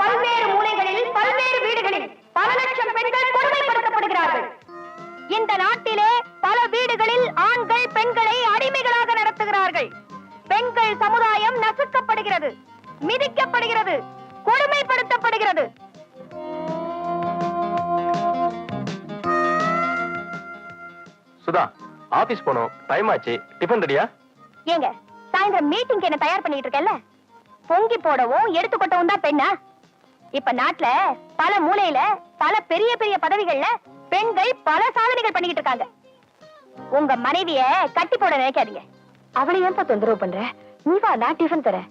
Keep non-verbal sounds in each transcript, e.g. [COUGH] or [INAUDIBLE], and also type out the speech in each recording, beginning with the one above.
பல்வேறு மூலைகளில் பல்வேறு வீடுகளில் பல லட்சம் பெண்கள் கொடுமைப்படுத்தப்படுகிறார்கள் இந்த நாட்டிலே பல வீடுகளில் ஆண்கள் பெண்களை அடிமைகளாக நடத்துகிறார்கள். பெண்கள் சமுதாயம் நசுக்கப்படுகிறது மிதிக்கப்படுகிறது கொடுமைப்படுத்தப்படுகிறது. சுதா ஆபீஸ் போனோம் டைம் ஆச்சு. டிஃபன் ரெடியா? ஏங்க சாயந்தரம் மீட்டிங்க்கு என்ன தயார் பண்ணிட்டு இருக்கேன்ல பொங்கி போடவும் எடுத்து கொட்டவும் தான் பெண்ணா? இப்ப நாட்டுல பல மூலையில பல பெரிய பெரிய பதவிகள்ல பெண்கள் பல சாதனைகள் பண்ணிக்கிட்டு இருக்காங்க. உங்க மனைவிய கட்டி போட நினைக்காதீங்க. அவளை ஏன்பா தொந்தரவு பண்ற? நீ வா நான் டிஃபன் தரேன்.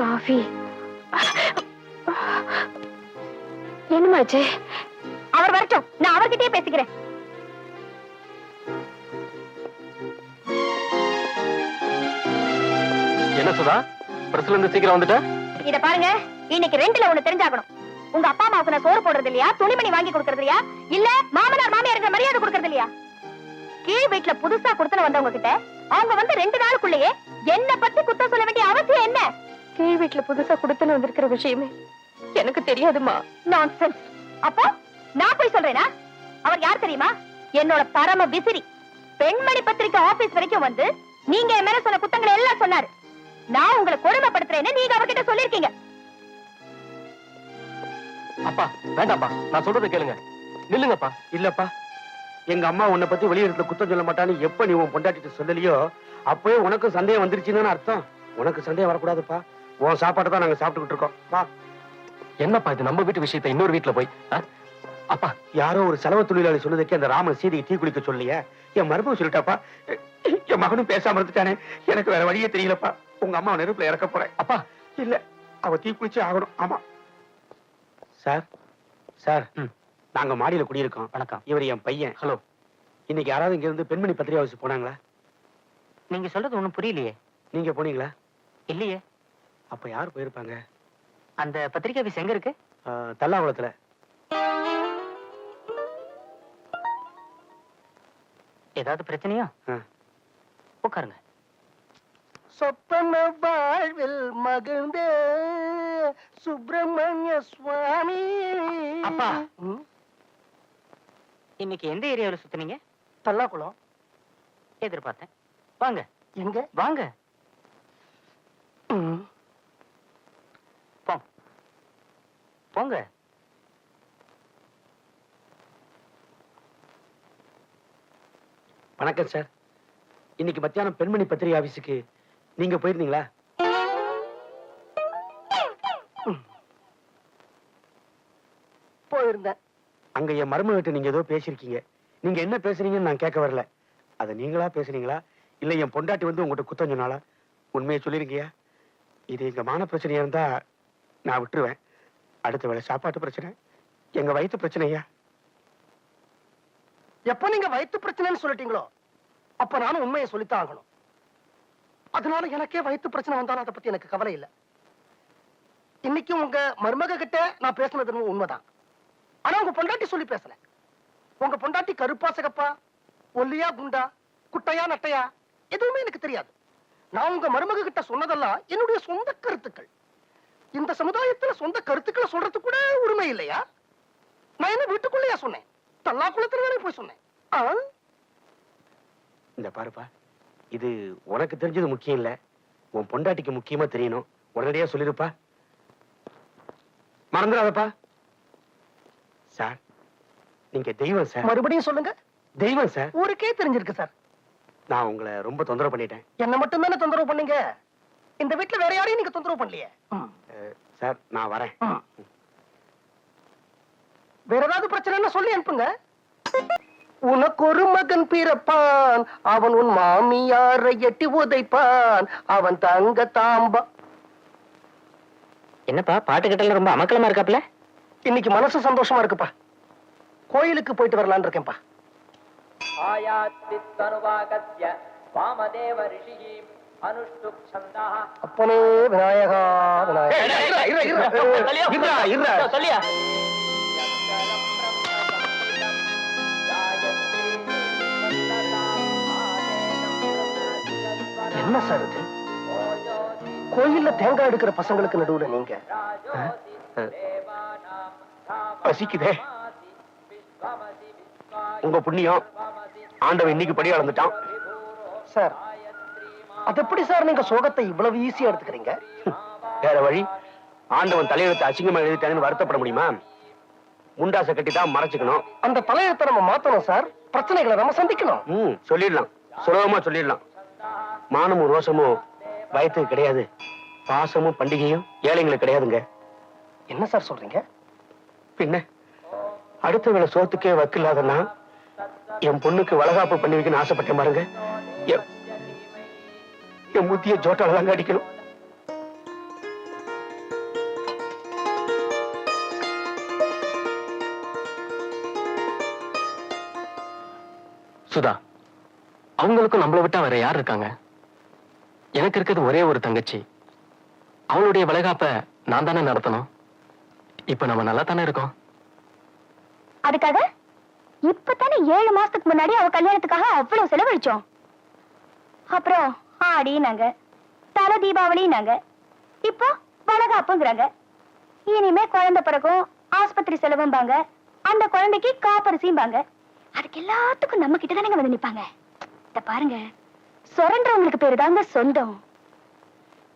காஃபி. என்னமாச்சு அவர் வரட்டும் நான் அவர்கிட்டயே பேசிக்கிறேன். என்ன சுதா? பிரஸ்ல இருந்து சீக்கிரம் வந்துட்ட? இத பாருங்க இன்னைக்கு ரெண்டுல ஒண்ணு தெரிஞ்சாகணும். உங்க அப்பா அம்மாவுக்கு நான் சோறு போடுறது இல்லையா? துணிமணி வாங்கி கொடுக்கறது இல்லையா? இல்ல மாமனார் மாமியாருக்கு மரியாதை கொடுக்கறது இல்லையா? கீழ் வீட்டுல புதுசா கொடுத்துன வந்தவங்க கிட்ட அவங்க வந்து ரெண்டு நாளுக்குள்ளேயே என்ன பத்தி குத்தம் சொல்ல வேண்டிய அவசியம் என்ன? கீழ் வீட்டுல புதுசா கொடுத்துன வந்திருக்கிற விஷயமே எனக்கு தெரியாதுமா நான்சென்ஸ் அப்போ நான் போய் சொல்றேனா? அவர் யார் தெரியுமா? என்னோட பரம விசிறி. பெண்மணி பத்திரிக்கை ஆபீஸ் வரைக்கும் வந்து நீங்க என் மேல சொன்ன குத்தங்களை எல்லாம் சொன்னாரு. நான் உங்களை கொடுமைப்படுத்துறேன்னு நீங்க அவர்கிட்ட சொல்லிருக்கீங்க அப்பா வேண்டாப்பா நான் சொல்றதை கேளுங்க. நில்லுங்கப்பா. இல்லப்பா. எங்க அம்மா உன்னை பத்தி வெளியிடத்துல குத்தம் சொல்ல மாட்டான்னு எப்ப நீ உன் பொண்டாட்டிட்டு சொல்லலையோ அப்பவே உனக்கு சந்தேகம் வந்துருச்சுன்னு அர்த்தம். உனக்கு சந்தேகம் வரக்கூடாதுப்பா. உன் சாப்பாட்டை தான் நாங்க சாப்பிட்டுக்கிட்டு இருக்கோம். வா. என்னப்பா இது நம்ம வீட்டு விஷயத்தை இன்னொரு வீட்டுல போய்? அப்பா யாரோ ஒரு செலவு தொழிலாளி சொன்னதுக்கு அந்த ராமன் சீதையை டீ குளிக்க சொல்லியே. என் மருமக சொல்லிட்டாப்பா என் மகனும் பேசாம இருந்துட்டானே. எனக்கு வேற வழியே தெரியலப்பா. உங்க அம்மா நெருப்புல இறக்க போறேன். அப்பா இல்ல அவ தீ குளிச்சே ஆகணும். ஆமா. Sir sir. நாங்க மாடியில குடியிருக்கோம். வணக்கம். இவர் என் பையன். ஹலோ. இன்னைக்கு யாராவது இங்க இருந்து பெண்மணி பத்திரிகை ஆஃபீஸ் போனாங்களா? நீங்க சொல்றது ஒண்ணும் புரியலையே. நீங்க போனீங்களா? இல்லையே. அப்ப யார் போயிருப்பாங்க? அந்த பத்திரிகை ஆபீஸ் எங்க இருக்கு? தல்லாகுளத்துல ஏதாவது பிரச்சனையா? ஆ. உட்காருங்க. சொப்பன வாழ்வில் மகிழ்ந்த சுப்பிரமணிய சுவாமி. அப்பா. இன்னைக்கு எந்த ஏரியாவில் சுத்துனீங்க? தல்லாக்குளம் எதிர்பார்த்தேன். வாங்க. எங்க? வாங்க ம், போங்க போங்க. வணக்கம் சார் இன்னைக்கு மத்தியானம் பெண்மணி பத்திரிகை ஆபீஸுக்கு நீங்க போயிருந்தீங்களா? போயிருந்தேன். அங்க என் மருமகிட்ட நீங்க ஏதோ பேசியிருக்கீங்க. நீங்க என்ன பேசுறீங்கன்னு நான் கேட்க வரல. அதை நீங்களா பேசுறீங்களா இல்ல என் பொண்டாட்டி வந்து உங்ககிட்ட குத்தம் சொன்னாலா உண்மையை சொல்லிருங்கய்யா. இது எங்க மான பிரச்சனையா இருந்தா நான் விட்டுருவேன். அடுத்த வேளை சாப்பாட்டு பிரச்சனை? எங்க வயிற்று பிரச்சனையா எப்ப நீங்க வயிற்று பிரச்சனைன்னு சொல்லிட்டீங்களோ அப்ப நானும் உண்மையை சொல்லித்தான் ஆகணும். அதனால எனக்கே வயிற்று பிரச்சனை வந்தாலும் அதை பத்தி எனக்கு கவலை இல்லை. இன்னைக்கு உங்க மருமக கிட்ட நான் பேசுனது உண்மைதான். ஆனா உங்க பொண்டாட்டி சொல்லி பேசல உங்க பொண்டாட்டி கருப்பா சிகப்பா ஒல்லியா குண்டா குட்டையா நட்டையா எதுவுமே எனக்கு தெரியாது. நான் உங்க மருமக கிட்ட சொன்னதெல்லாம் என்னுடைய சொந்த கருத்துக்கள். இந்த சமுதாயத்துல சொந்த கருத்துக்களை சொல்றதுக்கு கூட உரிமை இல்லையா? நான் என்ன வீட்டுக்குள்ளேயா சொன்னேன்? தல்லா குளத்துல தானே போய் சொன்னேன்? இந்த பாருப்பா இது உனக்கு தெரிஞ்சது முக்கியம் இல்ல. உன் பொண்டாட்டிக்கு முக்கியமா தெரியணும். உடனடியா சொல்லிருப்பா. மறந்துடாதப்பா. சார் நீங்க தெய்வம் சார். மறுபடியும் சொல்லுங்க. தெய்வம் சார். ஊருக்கே தெரிஞ்சிருக்கு சார். நான் உங்களை ரொம்ப தொந்தரவு பண்ணிட்டேன். என்ன மட்டும் தானே தொந்தரவு பண்ணீங்க? இந்த வீட்டுல வேற யாரையும் நீங்க தொந்தரவு பண்ணலையே? சார் நான் வரேன். வேற ஏதாவது பிரச்சனைன்னா சொல்லி அனுப்புங்க. உனக்கு ஒரு மகன் பிறப்பான். அவன் உன் மாமியாரை எட்டி உதைப்பான். அவன் தங்க தாம்பா. என்னப்பா பாட்டு கிட்டல ரொம்ப அமக்கலமா இருக்காப்ல இன்னைக்கு மனசு சந்தோஷமா இருக்குப்பா. கோயிலுக்கு போயிட்டு வரலான்னு இருக்கேன்பா ஆயாத்தி தனுவாகத்ய வாமதேவ ரிஷிகி அப்பனே விநாயகா என்ன சார் இது? கோயில்ல தேங்காய் எடுக்கிற பசங்களுக்கு நடுவுல நீங்க? பசிக்குதே. உங்க புண்ணியம் ஆண்டவன் இன்னைக்கு படி அளந்துட்டான் சார் அது எப்படி சார் நீங்க சோகத்தை இவ்வளவு ஈஸியா எடுத்துக்கிறீங்க? வேற வழி ஆண்டவன் தலையெழுத்து அசிங்கமா எழுதிட்டாங்கன்னு வருத்தப்பட முடியுமா? முண்டாசை கட்டி தான் மறைச்சுக்கணும். அந்த தலையெழுத்தை நம்ம மாத்தணும் சார். பிரச்சனைகளை நம்ம சந்திக்கணும். ம் சொல்லிடலாம். சுலபமா சொல்லிடலாம். மானமும் ரோசமும் வயத்துக்கு கிடையாது. பாசமும் பண்டிகையும் ஏழைங்களுக்கு கிடையாதுங்க. என்ன சார் சொல்றீங்க? பின்ன அடுத்த வேளை சோத்துக்கே வக்கில்லாதன்னா என் பொண்ணுக்கு வளகாப்பு பண்ணி வைக்கணும்னு ஆசைப்பட்டேன் பாருங்க. என்- முத்திய ஜோட்டால தாங்க அடிக்கணும். சுதா அவங்களுக்கும் நம்மளை விட்டா வேற யார் இருக்காங்க? எனக்கு இருக்கிறது ஒரே ஒரு தங்கச்சி. அவளுடைய வளைகாப்ப நான் தானே நடத்தணும். இப்ப நம்ம நல்லா தானே இருக்கோம். அதுக்காக இப்பதானே ஏழு மாசத்துக்கு முன்னாடி அவ கல்யாணத்துக்காக அவ்வளவு செலவழிச்சோம். அப்புறம் ஆடினாங்க. தல தீபாவளினாங்க. இப்போ வளகாப்புங்கிறாங்க. இனிமே குழந்தை பிறக்கும் ஆஸ்பத்திரி செலவும்பாங்க. அந்த குழந்தைக்கு காப்பரிசிம்பாங்க. அதுக்கு எல்லாத்துக்கும் நம்ம கிட்ட தானங்க வந்து நிப்பாங்க. இத பாருங்க. சுரண்டவங்களுக்கு பேரு தாங்க சொந்தம்.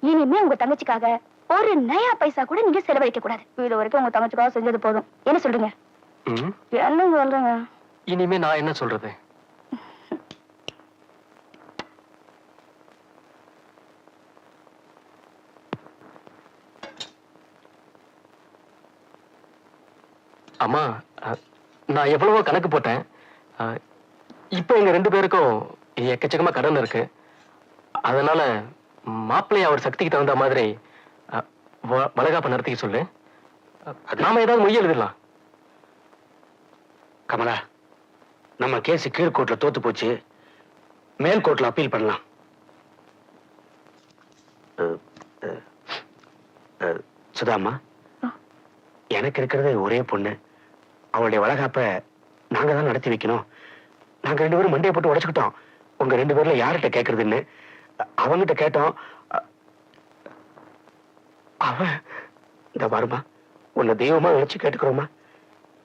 இனிமே உங்க தங்கச்சிக்காக ஒரு நயா பைசா கூட நீங்க செலவழிக்க கூடாது. இது வரைக்கும் உங்க தங்கச்சிக்காக செஞ்சது போதும். என்ன சொல்றீங்க? என்ன சொல்றேங்க? இனிமே நான் என்ன சொல்றது? அம்மா நான் எவ்வளவோ கணக்கு போட்டேன். இப்போ எங்க ரெண்டு பேருக்கும் எக்கச்சக்கமா கடன் இருக்கு. அதனால மாப்பிள்ளைய அவர் சக்திக்கு தகுந்த மாதிரி வளகாப்பு நடத்திக்க சொல்லு. நாம ஏதாவது மொய் எழுதிடலாம். கமலா நம்ம கேஸ் கீழ்கோர்ட்ல தோத்து போச்சு. மேல் கோர்ட்ல அப்பீல் பண்ணலாம். சுதாம்மா எனக்கு இருக்கிறது ஒரே பொண்ணு. அவளுடைய வளகாப்ப நாங்க தான் நடத்தி வைக்கணும். நாங்க ரெண்டு பேரும் மண்டையை போட்டு உடைச்சுக்கிட்டோம். உங்க ரெண்டு பேர்ல யார்கிட்ட கேக்குறதுன்னு? அ- அவங்கிட்ட கேட்டோம். அவன் இந்த வருமா உன்னை தெய்வமா நினைச்சு கேட்டுக்கிறோமா?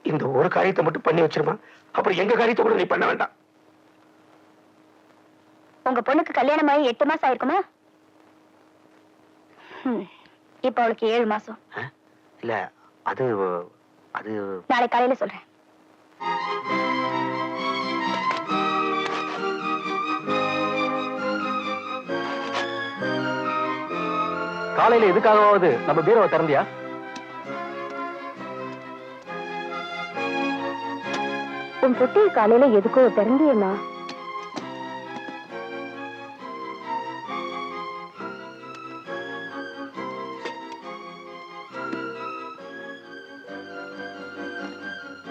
இந்த ஒரு காரியத்தை மட்டும் பண்ணி வச்சிருமா? அப்புறம் எங்க காரியத்தை கூட நீ பண்ண வேண்டாம். உங்க பொண்ணுக்கு கல்யாணம் ஆகி எட்டு மாசம் ஆயிருக்குமா? இப்ப அவளுக்கு ஏழு மாசம். இல்ல அது அது நாளை காலையில சொல்றேன். காலையில எதுக்காகவாவது நம்ம பீரோவை திறந்தியா? உன் குட்டி காலையில எதுக்கோ திறந்தியம்மா.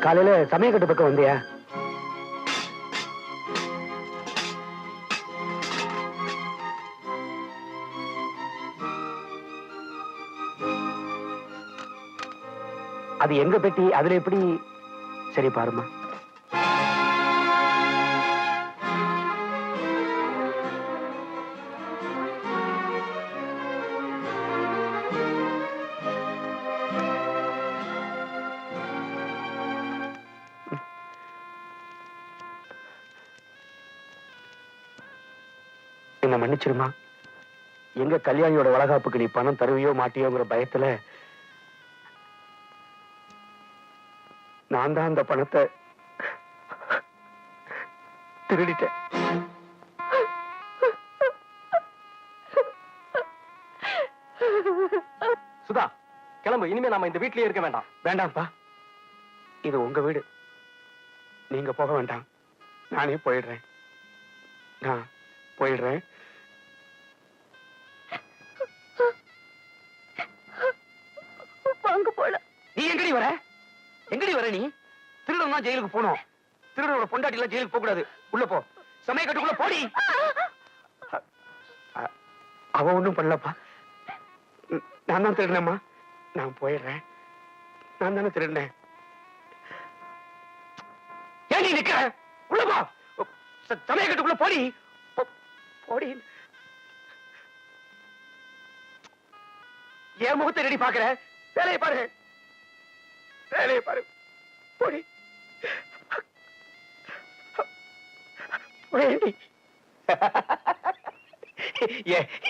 காலையில சமயக்கட்டு பக்கம் வந்தியா? அது எங்க பெட்டி? அதுல எப்படி? சரி பாருமா மன்னிச்சிருமா எங்க கல்யாணியோட வளகாப்புக்கு நீ பணம் தருவியோ மாட்டியோங்கிற பயத்துல நான் தான் அந்த பணத்தை திருடிட்டேன். சுதா கிளம்பு. இனிமே நாம இந்த வீட்லயே இருக்க வேண்டாம். வேண்டாம்ப்பா. இது உங்க வீடு. நீங்க போக வேண்டாம். நானே போயிடுறேன். நான் போயிடுறேன். எங்கடி வர நீ? திருடன் தான் ஜெயிலுக்கு போனோம் திருடனோட பொண்டாட்டி எல்லாம் ஜெயிலுக்கு போக கூடாது உள்ள போ. சமய கட்டுக்குள்ள போடி. அவ ஒண்ணும் பண்ணலப்பா. நான் தான் திருடினேம்மா. நான் போயிடுறேன். நான் தானே திருடினேன். ஏன் நீ நிக்கிற? உள்ள போ. கட்டுக்குள்ள போடி. போடி. என் முகத்தை ரெடி பாக்குற வேலையை பாரு. வேலையை பாரு. போடி.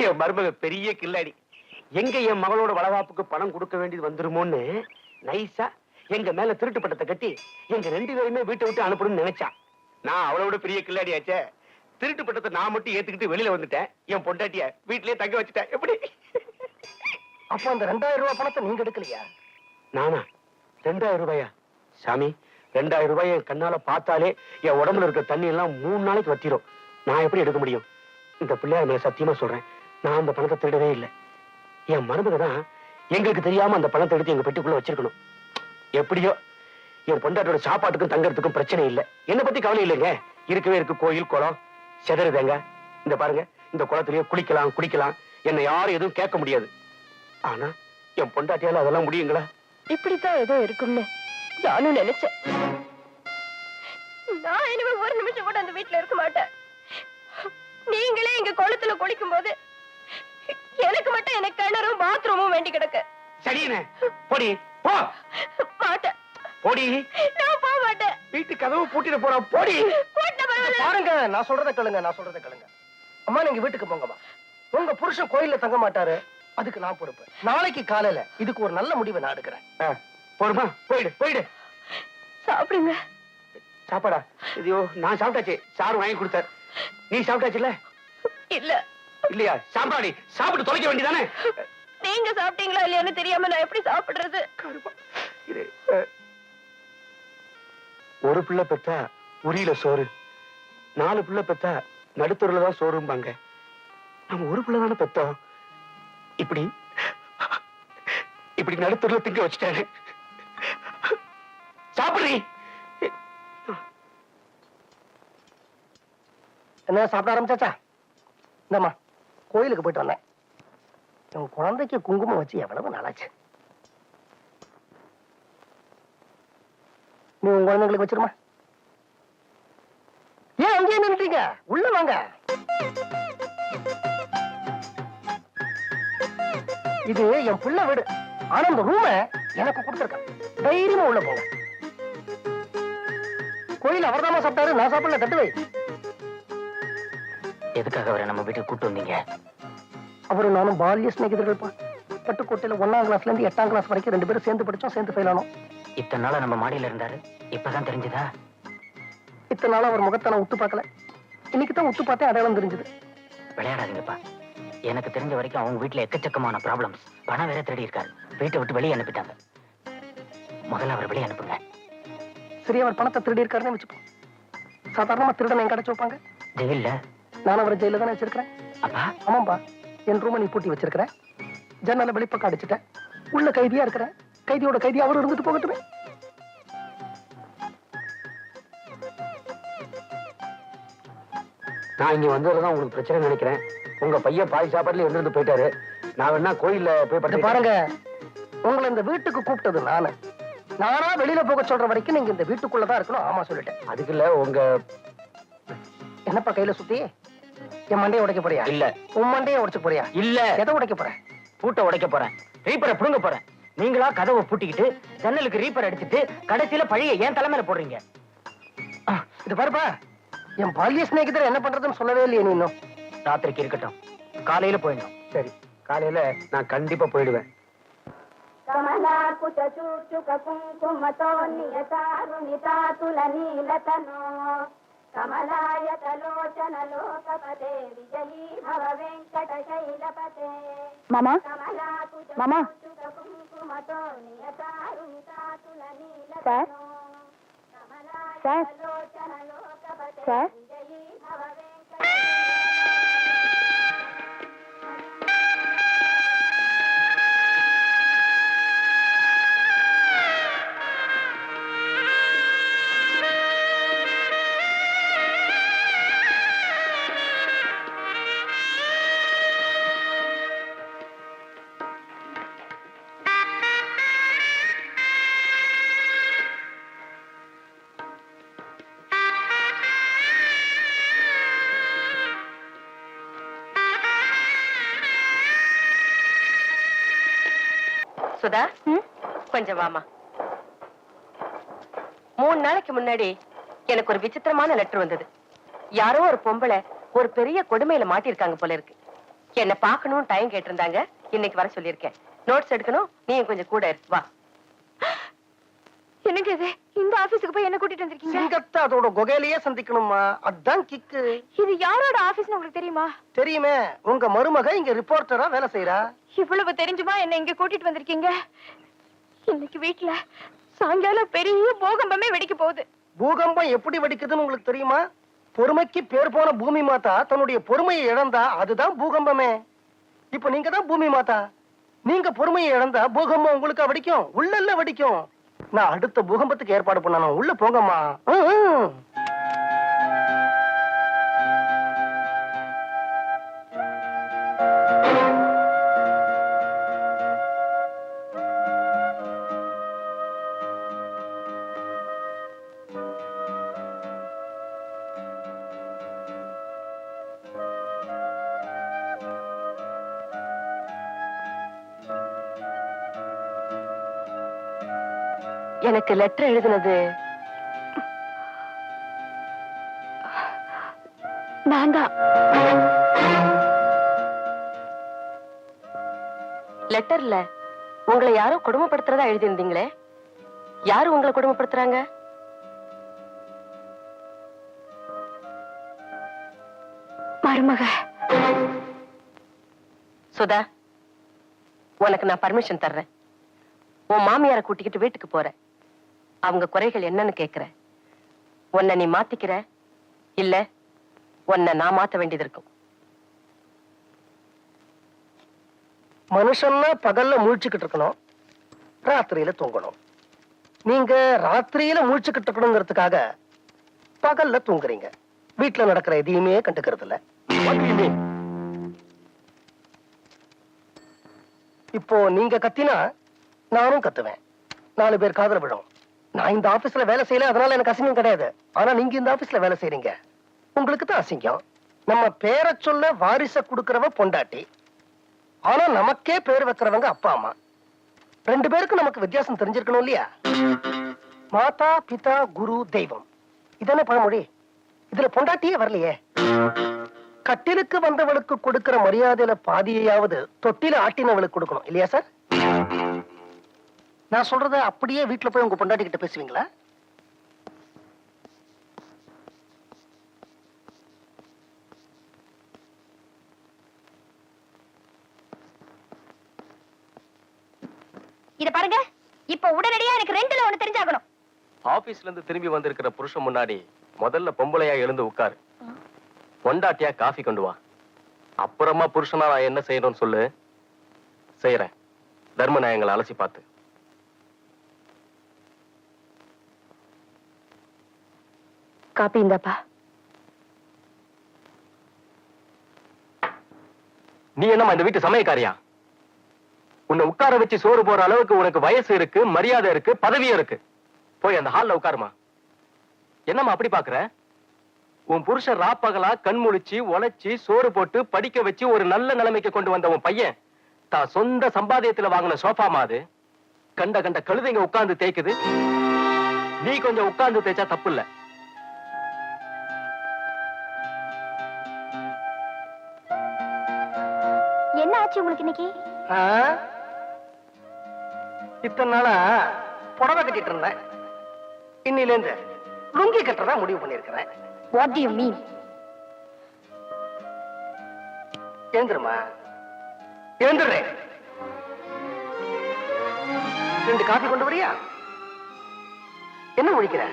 என் மருமக பெரிய கில்லாடி. எங்க என் மகளோட வளகாப்புக்கு பணம் கொடுக்க வேண்டியது வந்துருமோன்னு நைஸா எங்க மேல திருட்டு பட்டத்தை கட்டி எங்க ரெண்டு பேருமே வீட்டை விட்டு அனுப்பணும்னு நினைச்சான் நான் அவளோட பெரிய கில்லாடி ஆச்சே. திருட்டு பட்டத்தை நான் மட்டும் ஏத்துக்கிட்டு வெளியில வந்துட்டேன். என் பொண்டாட்டிய வீட்லயே தங்க வச்சுட்டேன். எப்படி? அப்போ அந்த ரெண்டாயிரம் ரூபாய் பணத்தை நீங்க எடுக்கலையா? நானா? ரெண்டாயிரம் ரூபாயா? சாமி ரெண்டாயிரம் ரூபாய் என் கண்ணால பார்த்தாலே என் உடம்புல இருக்க தண்ணி எல்லாம் மூணு நாளைக்கு வத்திரும். நான் எப்படி எடுக்க முடியும்? இந்த பிள்ளையார் மேல சத்தியமா சொல்றேன். நான் அந்த பணத்தை திருடவே இல்லை. என் மருமக தான் எங்களுக்கு தெரியாம அந்த பணத்தை எடுத்து எங்க பெட்டிக்குள்ள வச்சிருக்கணும். எப்படியோ என் பொண்டாட்டோட சாப்பாட்டுக்கும் தங்கறதுக்கும் பிரச்சனை இல்லை. என்னை பத்தி கவலை இல்லைங்க. இருக்கவே இருக்கு கோயில் குளம் செதறுதேங்க இந்த பாருங்க இந்த குளத்திலேயே குளிக்கலாம் குளிக்கலாம் என்னை யாரும் எதுவும் கேட்க முடியாது. ஆனா என் பொண்டாட்டியால அதெல்லாம் முடியுங்களா? இப்படித்தான் ஏதோ இருக்கும்னு நானும் நினைச்சேன். நான் இனிமே ஒரு நிமிஷம் கூட அந்த வீட்டுல இருக்க மாட்டேன். நீங்களே இங்க குளத்துல குளிக்கும் போது எனக்கு மட்டும் எனக்கு கிணறும் பாத்ரூமும் வேண்டி கிடக்கு. சரியனே போடி போ. மாட்டேன். போடி. நான் போக மாட்டேன். வீட்டு கதவு பூட்டிட்டு போறா போடி. பாருங்க நான் சொல்றத கேளுங்க நான் சொல்றத கேளுங்க. அம்மா நீங்க வீட்டுக்கு போங்கம்மா. உங்க புருஷன் கோயில்ல தங்க மாட்டாரு. அதுக்கு நான் பொறுப்பு. நாளைக்கு காலையில இதுக்கு ஒரு நல்ல முடிவை நான் எடுக்கிறேன். போடுமா போயிடு போயிடு. சாப்பிடுங்க. சாப்பாடா? ஐயோ நான் சாப்பிட்டாச்சு. சாரு வாங்கி கொடுத்தார் நீ சாப்பிட்டாச்சுல்ல? இல்ல. இல்லையா? சாப்பாடி சாப்பிட்டு தொலைக்க வேண்டியதானே? நீங்க சாப்பிட்டீங்களா இல்லையான்னு தெரியாம நான் எப்படி சாப்பிடுறது. இது, ஒரு பிள்ளை பெத்தா உரியில சோறு. நாலு பிள்ளை பெத்தா நடுத்தூர்ல தான் சோறும்பாங்க. நம்ம ஒரு பிள்ளை தானே பெத்தோம் இப்படி இப்படி நடுத்தருல திங்க வச்சுட்டாரு. சாப்பிடுறீ? என்ன சாப்பிட ஆரம்பிச்சாச்சா? இந்தம்மா கோயிலுக்கு போயிட்டு வந்தேன். உன் குழந்தைக்கு குங்குமம் வச்சு எவ்வளவு நாளாச்சு. நீ உங்க குழந்தைங்களுக்கு வச்சிருமா? ஏன் அங்கேயே நின்றுட்டீங்க உள்ள வாங்க. இது என் பிள்ளை வீடு. ஆனா இந்த ரூம எனக்கு கொடுத்துருக்கேன் தைரியமா உள்ள போங்க. கோயில் அவர்தாம்மா சாப்பிட்டாரு நான் சாப்பிடல தட்டு வை. எதுக்காக அவரை நம்ம வீட்டுக்கு கூட்டு வந்தீங்க? அவரும் நானும் பால்ய சிநேகிதர்கள் பட்டுக்கோட்டையில ஒன்னாம் கிளாஸ்ல இருந்து எட்டாம் கிளாஸ் வரைக்கும் ரெண்டு பேரும் சேர்ந்து படிச்சோம் சேர்ந்து ஃபெயில் ஆனோம். இத்தனை நாளா நம்ம மாடியில இருந்தாரு? இப்பதான் தெரிஞ்சதா? இத்தனை நாள் அவர் முகத்தை நான் உத்து பார்க்கல. இன்னைக்கு தான் உத்து பார்த்தேன் அடையாளம் தெரிஞ்சது. விளையாடாதீங்கப்பா. எனக்கு தெரிஞ்ச வரைக்கும் அவங்க வீட்டுல எக்கச்சக்கமான ப்ராப்ளம்ஸ் பணம் வேற திருடி இருக்காரு. வீட்டை விட்டு வெளியே அனுப்பிட்டாங்க. முதல்ல அவர் வெளியே அனுப்புங்க. சரி அவர் பணத்தை திருடி இருக்காருன்னு வச்சுப்போம். சாதாரணமா திருடனை எங்க அடைச்சு வைப்பாங்க? ஜெயில்ல. நான் அவரை ஜெயில தானே வச்சிருக்கிறேன். அப்பா. ஆமாம்பா என் ரூமை நீ பூட்டி வச்சிருக்கிறேன். ஜன்னல வெளிப்பக்கம் அடிச்சுட்டேன். உள்ள கைதியா இருக்கிறேன். கைதியோட கைதி அவரும் இருந்துட்டு போகட்டுமே. நான் இங்க வந்ததுதான் உங்களுக்கு பிரச்சனை நினைக்கிறேன். உங்க பையன் பாதி சாப்பாட்டுல இருந்து போயிட்டாரு. நான் வேணா கோயில்ல போய் இத படுத்து பாருங்க. உங்களை இந்த வீட்டுக்கு கூப்பிட்டது நானு. நானா வெளியில போக சொல்ற வரைக்கும் நீங்க இந்த வீட்டுக்குள்ளதான் இருக்கணும். ஆமா சொல்லிட்டேன். அதுக்கு இல்ல உங்க என்னப்பா கையில சுத்தி? என் மண்டையை உடைக்க போறியா? இல்ல. உன் மண்டையை உடைச்சு போறியா? இல்ல. எதை உடைக்க போற? பூட்டை உடைக்க போறேன். ரீப்பரை புடுங்க போறேன். நீங்களா கதவை பூட்டிக்கிட்டு ஜன்னலுக்கு ரீப்பர் அடிச்சிட்டு கடைசியில பழிய என் தலைமையில போடுறீங்க. இது பாருப்பா. என் பால்ய சிநேகிதர் என்ன பண்றதுன்னு சொல்லவே இல்லையே நீ இன்னும். ராத்திரிக்கு இருக்கட்டும் காலையில போயிடணும் சரி காலையில நான் கண்டிப்பா போயிடுவேன் కమలా కుచ చూచుక కుంకుమతో నియతారుణితాతుల నీలతనో కమలాయతలోచన లోకపతే విజయీ భవ వెంకట శైలపతే మామా మామా కుంకుమతో నియతారుణితాతుల నీలతనో కమలాయతలోచన లోకపతే విజయీ భవ వెంకట சுதா? கொஞ்சம் வாமா. மூணு நாளைக்கு முன்னாடி எனக்கு ஒரு விசித்திரமான லெட்டர் வந்தது. யாரோ ஒரு பொம்பளை ஒரு பெரிய கொடுமையில மாட்டிருக்காங்க போல இருக்கு. என்ன பார்க்கணும் டைம் கேட்டிருந்தாங்க. இன்னைக்கு வர சொல்லியிருக்கேன். நோட்ஸ் எடுக்கணும். நீ கொஞ்சம் கூட. வா. என்னங்க இது? இந்த ஆபீஸுக்கு போய் என்ன கூட்டிட்டு வந்திருக்கீங்க? சிங்கத்தை அதோட குகையிலேயே சந்திக்கணுமா? அதான் கிக்கு இது யாரோட ஆபீஸ்னு உங்களுக்கு தெரியுமா? தெரியுமே. உங்க மருமக இங்க ரிப்போர்ட்டரா வேலை செய்யறா இவ்வளவு தெரிஞ்சுமா என்ன இங்க கூட்டிட்டு வந்திருக்கீங்க? இன்னைக்கு வீட்ல சாயங்காலம் பெரிய பூகம்பமே வெடிக்க போகுது. பூகம்பம் எப்படி வெடிக்குதுன்னு உங்களுக்கு தெரியுமா? பொறுமைக்கு பேர் போன பூமி மாதா தன்னுடைய பொறுமையை இழந்தா அதுதான் பூகம்பமே. இப்ப நீங்க தான் பூமி மாதா. நீங்க பொறுமையை இழந்தா பூகம்பம் உங்களுக்கு வெடிக்கும்? உள்ள வெடிக்கும். நான் அடுத்த பூகம்பத்துக்கு ஏற்பாடு பண்ணணும். உள்ள போங்கம்மா. எனக்கு லெட்டர் எழுதினது. நான் தான். லெட்டர்ல உங்களை யாரோ கொடுமைப்படுத்துறதா எழுதியிருந்தீங்களே? யாரு உங்களை கொடுமைப்படுத்துறாங்க? மருமக. சுதா உனக்கு நான் பர்மிஷன் தர்றேன். உன் மாமியாரை கூட்டிக்கிட்டு வீட்டுக்கு போறேன். அவங்க குறைகள் என்னன்னு கேட்கிற உன்னை நீ மாத்திக்கிற? இல்ல உன்னை நான் மாத்த வேண்டியது இருக்கும். மனுஷன்னா பகல்ல முழிச்சுக்கிட்டு இருக்கணும் ராத்திரியில தூங்கணும். நீங்க ராத்திரியில முழிச்சுக்கிட்டு இருக்கணுங்கிறதுக்காக பகல்ல தூங்குறீங்க. வீட்டுல நடக்கிற எதையுமே கண்டுக்கிறது இல்ல இப்போ நீங்க கத்தினா நானும் கத்துவேன். நாலு பேர் காதல விழும். நான் இந்த ஆபீஸ்ல வேலை செய்யல அதனால எனக்கு அசிங்கம் கிடையாது. ஆனா நீங்க இந்த ஆபீஸ்ல வேலை செய்றீங்க. உங்களுக்கு தான் அசிங்கம். நம்ம பேரை சொல்ல வாரிச குடுக்கறவ பொண்டாட்டி. ஆனா நமக்கே பேர் வைக்கிறவங்க அப்பா அம்மா. ரெண்டு பேருக்கும் நமக்கு வித்தியாசம் தெரிஞ்சிருக்கணும் இல்லையா? மாதா பிதா குரு தெய்வம். இதானே பழமொழி? இதுல பொண்டாட்டியே வரலையே. கட்டிலுக்கு வந்தவளுக்கு கொடுக்கிற மரியாதையில பாதியையாவது தொட்டில ஆட்டினவளுக்கு கொடுக்கணும். இல்லையா சார்? நான் சொல்றத அப்படியே வீட்டுல போய் உங்க பொண்டாட்டி கிட்ட பேசுவீங்களா? இத பாருங்க. இப்ப உடனடியா எனக்கு ரெண்டுல ஒண்ணு தெரிஞ்சாகணும். ஆபீஸ்ல இருந்து திரும்பி வந்திருக்கிற புருஷன் முன்னாடி முதல்ல பொம்பளையா எழுந்து உட்காரு. பொண்டாட்டியா காஃபி கொண்டு வா. அப்புறமா புருஷனா நான் என்ன செய்யணும்னு சொல்லு. செய்யறேன் தர்ம நியாயங்களை அலசி பார்த்து. காப்பி இந்தாப்பா. நீ என்னம்மா இந்த வீட்டு சமயக்காரியா? உன்னை உட்கார வச்சு சோறு போற அளவுக்கு உனக்கு வயசு இருக்கு மரியாதை இருக்கு பதவியும் இருக்கு. போய் அந்த ஹால்ல உட்காருமா. என்னம்மா அப்படி பாக்குற? உன் புருஷன் ராப்பகலா கண் முழிச்சு உழைச்சி சோறு போட்டு படிக்க வச்சு ஒரு நல்ல நிலைமைக்கு கொண்டு வந்த உன் பையன். தான் சொந்த சம்பாதியத்துல வாங்கின சோஃபா மாது கண்ட கண்ட கழுதைங்க உட்கார்ந்து தேய்க்குது. நீ கொஞ்சம் உட்கார்ந்து தேய்ச்சா தப்பு இல்ல. என்ன ஆச்சு உங்களுக்கு இன்னைக்கு? இத்தனை நாளா புடவை கட்டிட்டு இருந்தேன். இன்னில இருந்து லுங்கி கட்டுறதா முடிவு பண்ணிருக்கிறேன் வாட் யூ மீன் எழுந்துருமா? எழுந்துடுறேன். ரெண்டு காபி கொண்டு வரியா? என்ன முடிக்கிற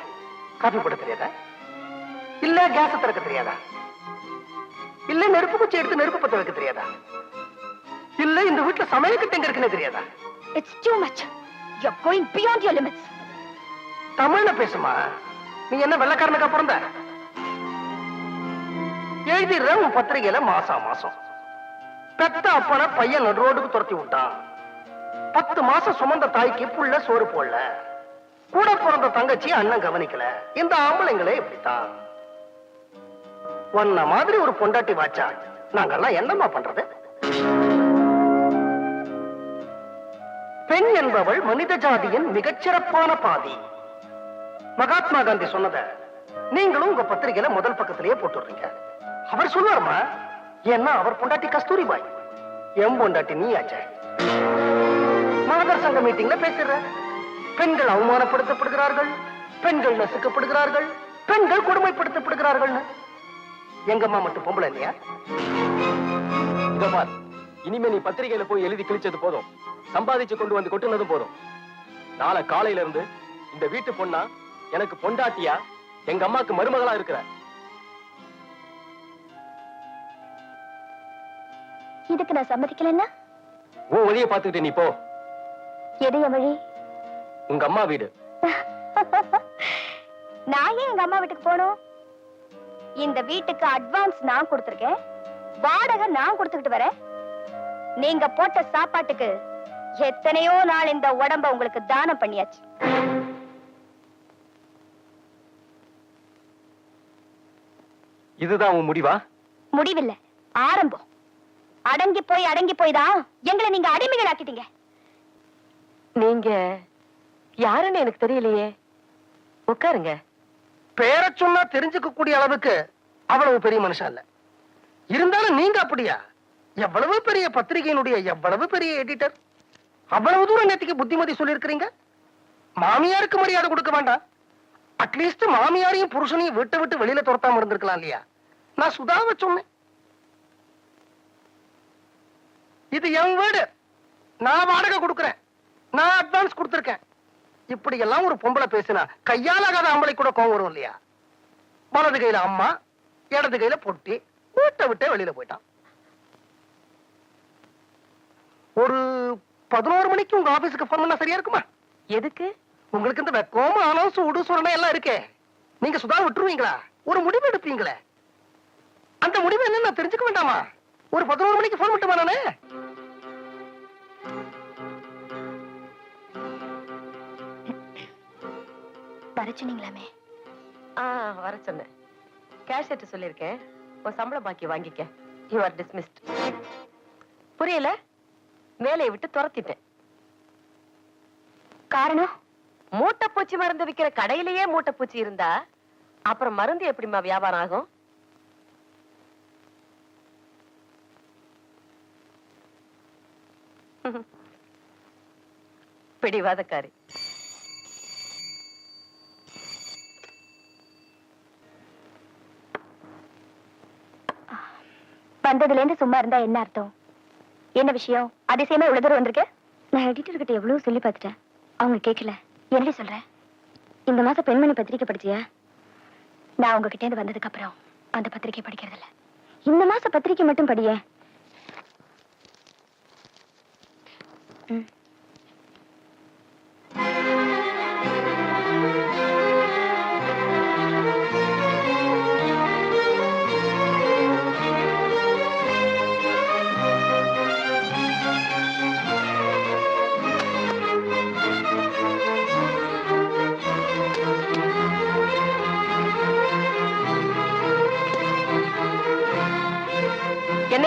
காபி போட தெரியாதா? இல்ல கேஸ் திறக்க தெரியாதா? இல்ல நெருப்பு குச்சி எடுத்து நெருப்பு பத்த வைக்க தெரியாதா? இல்ல இந்த வீட்டுல சமையல் எங்க இருக்குன்னு தெரியாதா? It's too much you are going beyond your limits தமிழ்ல பேசுமா? நீ என்ன வெள்ளக்காரனுக்கு தான் எழுதிடுற உன் பத்திரிகையில மாசம் மாசம். பெத்த அப்பன பையன் ரோடுக்கு துரத்தி விட்டான். பத்து மாசம் சுமந்த தாய்க்கு புள்ள சோறு போடல. கூட பிறந்த தங்கச்சி அண்ணன் கவனிக்கல. இந்த ஆம்பளைங்களே இப்படித்தான். உன்ன மாதிரி ஒரு பொண்டாட்டி வாச்சா? நாங்கெல்லாம் என்னம்மா பண்றது? பெண் என்பவள் மனித ஜாதியின் மிகச்சிறப்பான பாதி. மகாத்மா காந்தி சொன்னத நீங்களும் உங்க பத்திரிகையில முதல் பக்கத்திலேயே போட்டுடுறீங்க. அவர் சொல்லுவாருமா ஏன்னா அவர் பொண்டாட்டி கஸ்தூரி பாய். எம் பொண்டாட்டி நீ ஆச்சே. மாதர் சங்க மீட்டிங்ல பேசுற பெண்கள் அவமானப்படுத்தப்படுகிறார்கள் பெண்கள் நசுக்கப்படுகிறார்கள் பெண்கள் கொடுமைப்படுத்தப்படுகிறார்கள் எங்கம்மா மட்டும் பொம்பளை இல்லையா? இனிமே நீ பத்திரிகையில போய் எழுதி கிழிச்சது போதும். சம்பாதிச்சு கொண்டு வந்து கொட்டுனதும் போதும். நாளை காலையில இருந்து இந்த வீட்டு பொண்ணா எனக்கு பொண்டாட்டியா எங்க அம்மாக்கு மருமகளா இருக்கிற. இதுக்கு நான் சம்மதிக்கலன்னா? உன் வழியை பார்த்துக்கிட்டு நீ போ. எது என் வழி? உங்க அம்மா வீடு. [LAUGHS] நான் ஏன் எங்க அம்மா வீட்டுக்கு போகணும்? இந்த வீட்டுக்கு அட்வான்ஸ் நான் கொடுத்திருக்கேன். வாடகை நான் கொடுத்துக்கிட்டு வரேன். நீங்க போட்ட சாப்பாட்டுக்கு எத்தனையோ நாள் இந்த உடம்ப உங்களுக்கு தானம் பண்ணியாச்சு. இதுதான் உன் முடிவா? முடிவில்லை. ஆரம்பம். அடங்கி போய் அடங்கி போய் தான் எங்களை நீங்க அடிமைகள் ஆக்கிட்டீங்க நீங்க யாருன்னு எனக்கு தெரியலையே. உட்காருங்க. பேரை சொன்னா தெரிஞ்சுக்க கூடிய அளவுக்கு அவ்வளவு பெரிய மனுஷன் இல்ல இருந்தாலும் நீங்க அப்படியா? எவ்வளவு பெரிய பத்திரிகையினுடைய எவ்வளவு பெரிய எடிட்டர் அவ்வளவு தூரம் நேத்திக்கு புத்திமதி சொல்லியிருக்கிறீங்க? மாமியாருக்கு மரியாதை கொடுக்க வேண்டாம். அட்லீஸ்ட் மாமியாரையும் புருஷனையும் விட்டு விட்டு வெளியில துரத்தாம இருந்திருக்கலாம் இல்லையா? நான் சுதாவை சொன்னேன். இது என் வீடு. நான் வாடகை கொடுக்குறேன். நான் அட்வான்ஸ் கொடுத்துருக்கேன். இப்படி எல்லாம் ஒரு பொம்பளை பேசினா கையாலாகாத ஆம்பளை கூட கோவம் வரும் இல்லையா? வலது கையில அம்மா இடது கையில பொட்டி வீட்டை விட்டே வெளியில போயிட்டான். ஒரு பதினோரு மணிக்கு உங்க ஆபீஸுக்கு போன் பண்ணா சரியா இருக்குமா? எதுக்கு? உங்களுக்கு இந்த வெக்கோம ஆனோம் சூடு சுரணை எல்லாம் இருக்கே. நீங்க சுதா விட்டுருவீங்களா? ஒரு முடிவு எடுப்பீங்களே. அந்த முடிவு என்ன நான் தெரிஞ்சுக்க வேண்டாமா? ஒரு பதினோரு மணிக்கு போன் மட்டுமா நானு? வர சொன்னீங்களாமே ஆ வர சொன்னேன். கேஷியர்ட்ட சொல்லியிருக்கேன். உன் சம்பள பாக்கி வாங்கிக்க. யூ ஆர் டிஸ்மிஸ்ட் புரியல? வேலையை விட்டு துரத்திட்டேன். காரணம் மூட்டைப்பூச்சி மருந்து விக்கிற கடையிலேயே மூட்டைப்பூச்சி இருந்தா அப்புறம் மருந்து எப்படிம்மா வியாபாரம் ஆகும்? பிடிவாதக்காரி. வந்ததுல இருந்து சும்மா இருந்தா என்ன அர்த்தம்? என்ன விஷயம்? அதிசயமா இவ்வளவு தூரம் வந்திருக்கு? நான் எடிட்டர் கிட்ட எவ்வளவு சொல்லி பார்த்துட்டேன். அவங்க கேட்கல. என்னடி சொல்ற? இந்த மாசம் பெண்மணி பத்திரிக்கை படிச்சியா? நான் உங்ககிட்ட இருந்து வந்ததுக்கு அப்புறம் அந்த பத்திரிக்கை படிக்கிறது இல்ல. இந்த மாச பத்திரிக்கை மட்டும் படியே. ம்.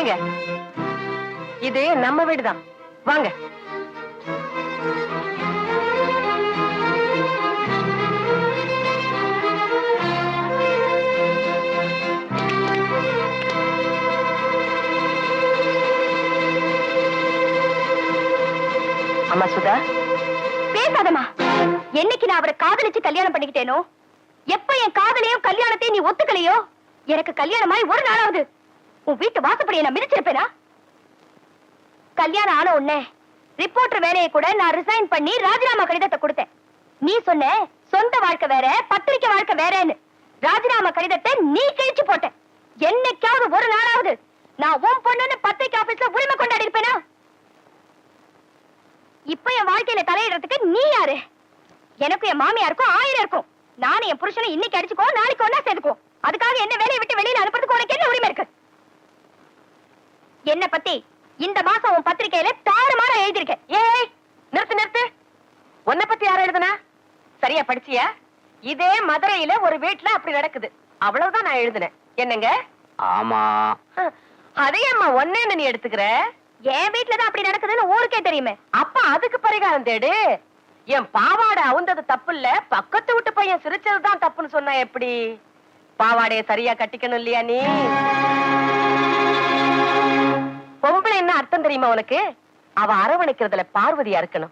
என்னங்க இது நம்ம வீடுதான். வாங்க. அம்மா சுதா. பேசாதம்மா. என்னைக்கு நான் அவரை காதலிச்சு கல்யாணம் பண்ணிக்கிட்டேனோ? எப்ப என் காதலையும் கல்யாணத்தையும் நீ ஒத்துக்கலையோ? எனக்கு கல்யாணமாய் ஒரு நாளாவது. உன் வீட்டு வாசப்படியை நான் மிதிச்சிருப்பேனா? கல்யாணம் ஆன உடனே ரிப்போர்ட்டர் வேலையை கூட நான் ரிசைன் பண்ணி ராஜினாமா கடிதத்தை கொடுத்தேன். நீ சொன்ன சொந்த வாழ்க்கை வேற பத்திரிக்கை வாழ்க்கை வேறன்னு ராஜினாமா கடிதத்தை நீ கிழிச்சு போட்ட. என்னைக்காவது ஒரு நாளாவது நான் உன் பொண்ணுன்னு பத்திரிக்கை ஆபீஸ்ல உரிமை கொண்டாடி இருப்பேனா? இப்ப என் வாழ்க்கையில தலையிடுறதுக்கு நீ யாரு? எனக்கும் என் மாமியாருக்கும் ஆயிரம் இருக்கும். நானும் என் புருஷனை இன்னைக்கு அடிச்சுக்கோ நாளைக்கு ஒன்னா சேர்த்துக்கோ அதுக்காக என்ன வேலையை விட்டு வெளியில அனுப்புறதுக்கு உனக்கு என்ன உரிமை இருக்கு? என்ன பத்தி இந்த மாசம் உன் பத்திரிக்கையில தாறுமாறா எழுதியிருக்கேன். ஏய் நிறுத்து நிறுத்து. உன்னை பத்தி யார் எழுதுனா? சரியா படிச்சியா? இதே மதுரையில ஒரு வீட்ல அப்படி நடக்குது. அவ்வளவுதான் நான் எழுதினேன். என்னங்க? ஆமா. ஹ, அதையம்மா ஒன்னேன்னு நீ எடுத்துக்கிற? என் வீட்டுலதான் அப்படி நடக்குதுன்னு ஊருக்கே தெரியுமே. அப்ப அதுக்கு பரிகாரம் தேடு. என் பாவாடை அவுந்தது தப்பு இல்ல பக்கத்து வீட்டு பையன் சிரிச்சதுதான் தப்புன்னு சொன்னா எப்படி? பாவாடைய சரியா கட்டிக்கணும் இல்லையா நீ? பொம்பளை என்ன அர்த்தம் தெரியுமா உனக்கு? அவ அரவணைக்கிறதுல பார்வதியா இருக்கணும்.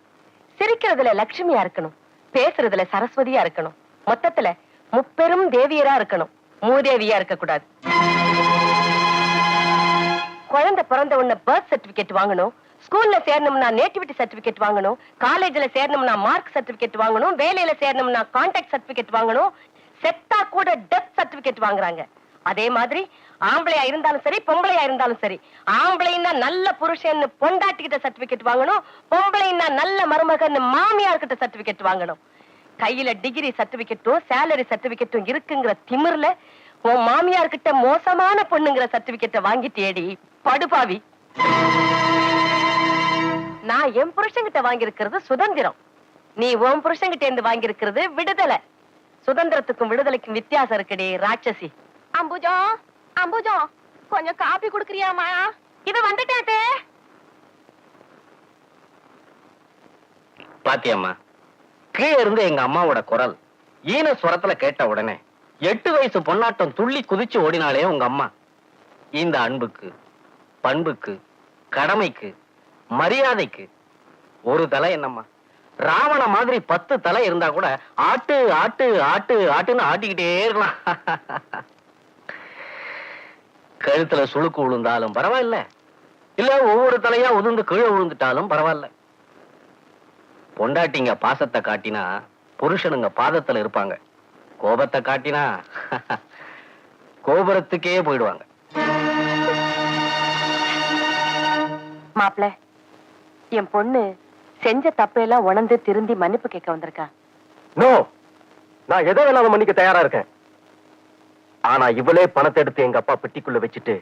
சிரிக்கிறதுல லட்சுமியா இருக்கணும். பேசுறதுல சரஸ்வதியா இருக்கணும். மொத்தத்துல முப்பெரும் தேவியரா இருக்கணும். மூதேவியா இருக்க கூடாது குழந்தை பிறந்த உடனே பர்த் சர்டிபிகேட் வாங்கணும். ஸ்கூல்ல சேரணும்னா நேட்டிவிட்டி சர்டிபிகேட் வாங்கணும். காலேஜ்ல சேரணும்னா மார்க் சர்டிபிகேட் வாங்கணும். வேலையில சேரணும்னா கான்டாக்ட் சர்டிபிகேட் வாங்கணும். செத்தா கூட டெத் சர்டிபிகேட் வாங்குறாங்க. அதே மாதிரி ஆம்பளையா இருந்தாலும் சரி பொம்பளையா இருந்தாலும் சரி. ஆம்பளைன்னா நல்ல புருஷன்னு பொண்டாட்டிக்கிட்ட சர்டிபிகேட் வாங்கணும் பொம்பளைன்னா நல்ல மருமகன்னு மாமியார் கிட்ட சர்டிபிகேட் வாங்கணும். கையில டிகிரி சர்டிபிகேட்டும் சேலரி சர்டிபிகேட்டும் இருக்குங்கிற திமிர்ல உன் மாமியார் கிட்ட மோசமான பொண்ணுங்கிற சர்டிபிகேட்டை வாங்கிட்டேடி படுபாவி நான் என் புருஷங்கிட்ட வாங்கியிருக்கிறது சுதந்திரம். நீ உன் புருஷங்கிட்ட இருந்து வாங்கியிருக்கிறது விடுதலை. சுதந்திரத்துக்கும் விடுதலைக்கும் வித்தியாசம் இருக்குடி ராட்சசி. அம்புஜம் அம்புஜம் கொஞ்சம் காப்பி குடுக்கறியாமா? இது வந்துட்டே பாத்தியம்மா கீழே இருந்து எங்க அம்மாவோட குரல் ஈன சுரத்துல கேட்ட உடனே எட்டு வயசு பொன்னாட்டம் துள்ளி குதிச்சு ஓடினாலே உங்க அம்மா. இந்த அன்புக்கு பண்புக்கு கடமைக்கு மரியாதைக்கு ஒரு தலை என்னம்மா? ராவண மாதிரி பத்து தலை இருந்தா கூட ஆட்டு ஆட்டு ஆட்டு ஆட்டுன்னு ஆட்டிக்கிட்டே இருக்கலாம். [LAUGHS] கழுத்துல சுளுக்கு விழுந்தாலும் பரவாயில்ல. இல்ல ஒவ்வொரு தலையா உதிர்ந்து கீழே விழுந்துட்டாலும் பரவாயில்ல. பொண்டாட்டிங்க பாசத்தை காட்டினா புருஷனுங்க பாதத்துல இருப்பாங்க. கோபத்தை காட்டினா [LAUGHS] கோபுரத்துக்கே போயிடுவாங்க. மாப்ள என் பொண்ணு செஞ்ச தப்பையெல்லாம் உணர்ந்து திருந்தி மன்னிப்பு கேட்க வந்திருக்கா. நோ நான் எதை வேணாலும் மன்னிக்க தயாரா இருக்கேன். ஆனா இவளே பணத்தை எடுத்து எங்க அப்பா பெட்டிக்குள்ள வச்சுட்டு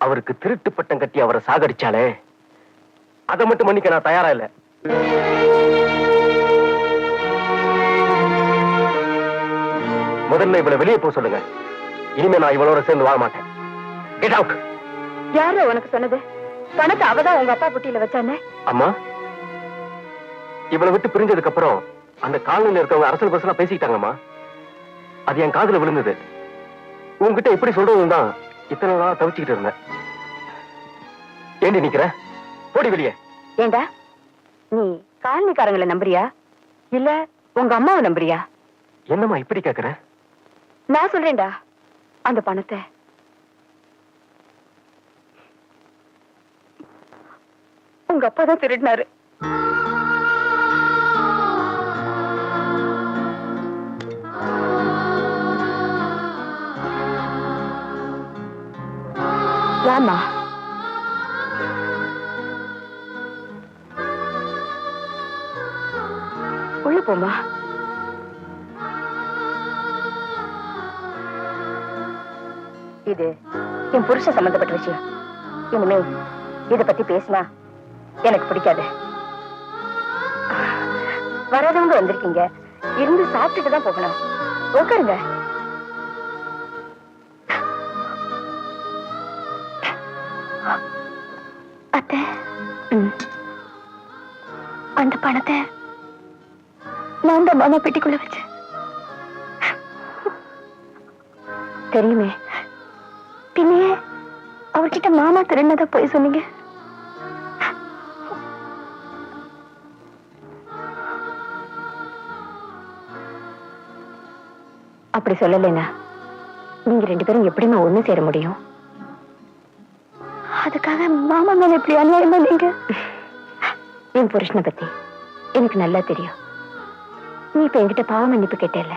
அவருக்கு திருட்டு பட்டம் கட்டி அவரை சாகடிச்சாலே அதை மட்டும் மன்னிக்க நான் தயாரா இல்ல. முதல்ல இவளை வெளியே போக சொல்லுங்க. இனிமே நான் இவளோட சேர்ந்து வாழ மாட்டேன். கெட் அவுட் யாரு உனக்கு சொன்னது? பணத்தை அவதான் உங்க அப்பா புட்டியில வச்சானே? அம்மா இவளை விட்டு பிரிஞ்சதுக்கு அப்புறம் அந்த காலனில இருக்கவங்க அரசியல் பசங்க பேசிக்கிட்டாங்கம்மா. அது என் காதுல விழுந்தது. உன்கிட்ட எப்படி சொல்றதுன்னு தான் இத்தனை நாளா தவிச்சுக்கிட்டு இருந்தேன். ஏண்டி நிக்கிற? போடி வெளியே. ஏண்டா? நீ காலனிக்காரங்களை நம்புறியா? இல்ல உங்க அம்மாவை நம்புறியா? என்னம்மா இப்படி கேக்குற? நான் சொல்றேன்டா அந்த பணத்தை. உங்க அப்பா தான் திருடினாரு. வாமா உள்ள போமா இது என் புருஷன் சம்பந்தப்பட்ட விஷயம். இனிமே இதை பத்தி பேசினா எனக்கு பிடிக்காது. வராதவங்க வந்திருக்கீங்க. இருந்து சாப்பிட்டுட்டு தான் போகணும். உட்காருங்க. அத்தை அந்த பணத்தை நான் தான் மாமா பெட்டிக்குள்ள வச்சேன். தெரியுமே பின்னே அவர்கிட்ட மாமா திருநதா போய் சொன்னீங்க. அப்படி சொல்லலைன்னா நீங்க ரெண்டு பேரும் எப்படிமா ஒண்ணு சேர முடியும்? அதுக்காக மாமா மேல இப்படி அநியாயம் பண்ணீங்க என் புருஷனை பத்தி எனக்கு நல்லா தெரியும். நீ இப்ப என்கிட்ட பாவ மன்னிப்பு கேட்டல